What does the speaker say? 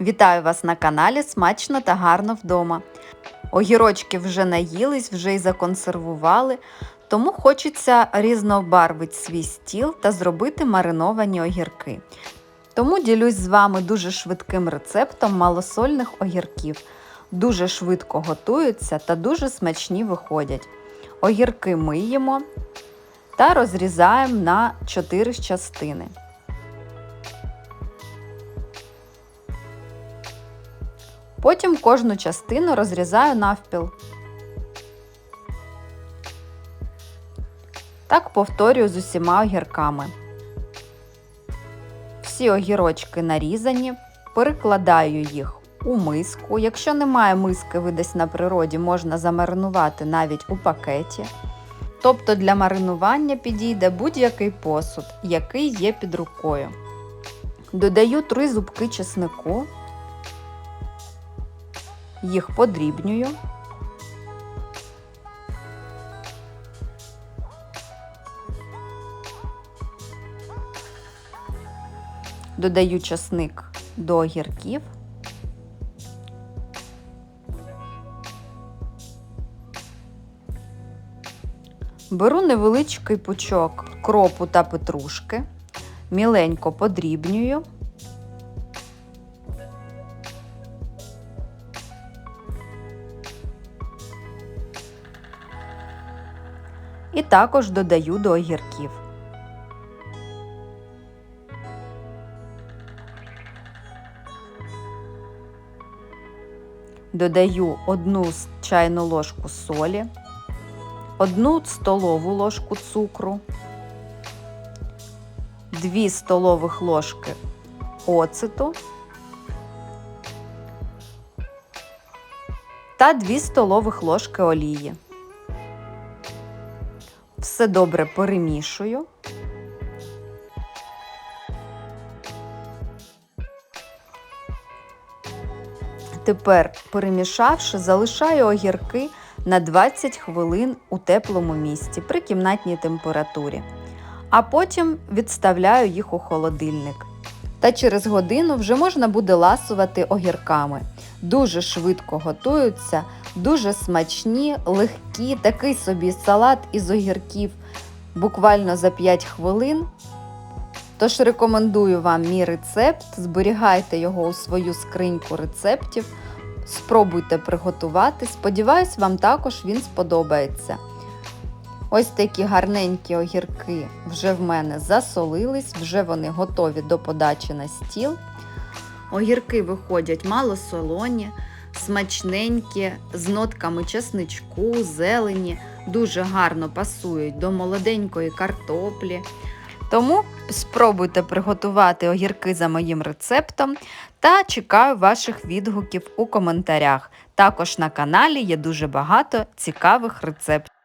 Вітаю вас на каналі Смачно та гарно вдома. Огірочки вже наїлись, вже й законсервували, тому хочеться різнобарвити свій стіл та зробити мариновані огірки. Тому ділюсь з вами дуже швидким рецептом малосольних огірків. Дуже швидко готуються та дуже смачні виходять. Огірки миємо та розрізаємо на 4 частини. Потім кожну частину розрізаю навпіл. Так повторюю з усіма огірками. Всі огірочки нарізані, перекладаю їх у миску. Якщо немає миски, ви десь на природі, можна замаринувати навіть у пакеті. Тобто для маринування підійде будь-який посуд, який є під рукою. Додаю 3 зубки чеснику, їх подрібнюю. Додаю часник до огірків. Беру невеличкий пучок кропу та петрушки, міленько подрібнюю. І також додаю до огірків. Додаю одну чайну ложку солі, одну столову ложку цукру, 2 столових ложки оцету та 2 столових ложки олії. Все добре перемішую. Тепер, перемішавши, залишаю огірки на 20 хвилин у теплому місці при кімнатній температурі, а потім відставляю їх у холодильник. Та через годину вже можна буде ласувати огірками. Дуже швидко готуються, дуже смачні, легкі, такий собі салат із огірків буквально за 5 хвилин. Тож рекомендую вам мій рецепт, зберігайте його у свою скриньку рецептів, спробуйте приготувати. Сподіваюсь, вам також він сподобається. Ось такі гарненькі огірки вже в мене засолились, вже вони готові до подачі на стіл. Огірки виходять малосолоні, смачненькі, з нотками чесничку, зелені, дуже гарно пасують до молоденької картоплі. Тому спробуйте приготувати огірки за моїм рецептом та чекаю ваших відгуків у коментарях. Також на каналі є дуже багато цікавих рецептів.